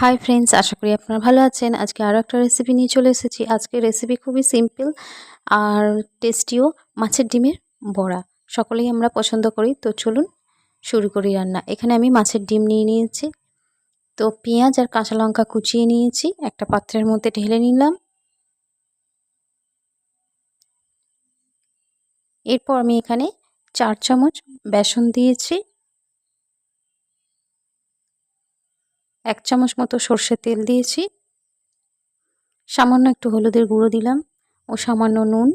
Hi friends আশা করি আপনারা ভালো আছেন। আজকে আরও একটা রেসিপি নিয়ে চলে এসেছি। আজকে রেসিপি খুবই সিম্পল আর টেস্টিও মাছের ডিমের বড়া। সকলেই আমরা পছন্দ করি, তো চলুন শুরু করি রান্না। এখানে আমি মাছের ডিম নিয়ে নিয়েছি। তো পেঁয়াজ আর কাঁচা লঙ্কা কুচিয়ে নিয়েছি। একটা পাত্রের মধ্যে ঢেলে নিলাম। এরপর আমি এখানে চার চামচ বেসন দিয়েছি। এক চামচ মতো সর্ষের তেল দিয়েছি। সামান্য একটু হলুদের গুঁড়ো দিলাম ও সামান্য নুন।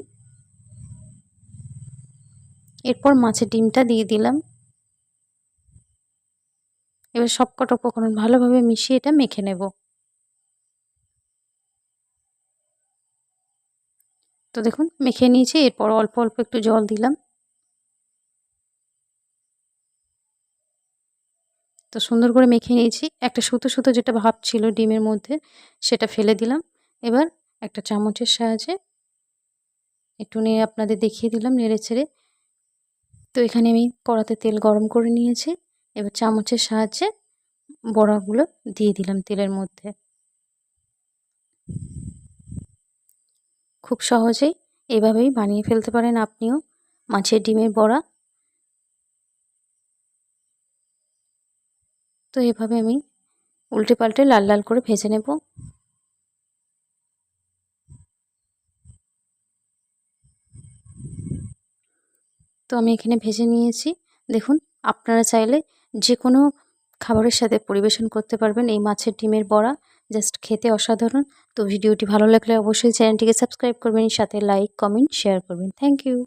এরপর মাছের ডিমটা দিয়ে দিলাম। এবার সবকটা উপকরণ ভালোভাবে মিশিয়ে এটা মেখে নেব। তো দেখুন, মেখে নিয়েছি, এরপর অল্প অল্প একটু জল দিলাম। তো সুন্দর করে মেখে নিয়েছি। একটা সুতো সুতো যেটা ভাব ছিল ডিমের মধ্যে, সেটা ফেলে দিলাম। এবার একটা চামচের সাহায্যে একটু নিয়ে আপনাদের দেখিয়ে দিলাম নেড়ে ছেড়ে। তো এখানে আমি কড়াতে তেল গরম করে নিয়েছি। এবার চামচের সাহায্যে বড়াগুলো দিয়ে দিলাম তেলের মধ্যে। খুব সহজেই এভাবেই বানিয়ে ফেলতে পারেন আপনিও। মাছের ডিমের বড়া তো এভাবে আমি উল্টে পাল্টে লাল লাল করে ভেজে নেব। তো আমি এখানে ভেজে নিয়েছি। দেখুন, আপনারা চাইলে যে কোনো খাবারের সাথে পরিবেশন করতে পারবেন এই মাছের ডিমের বড়া। জাস্ট খেতে অসাধারণ। তো ভিডিওটি ভালো লাগলে অবশ্যই চ্যানেলটিকে সাবস্ক্রাইব করবেন, সাথে লাইক, কমেন্ট, শেয়ার করবেন। Thank you.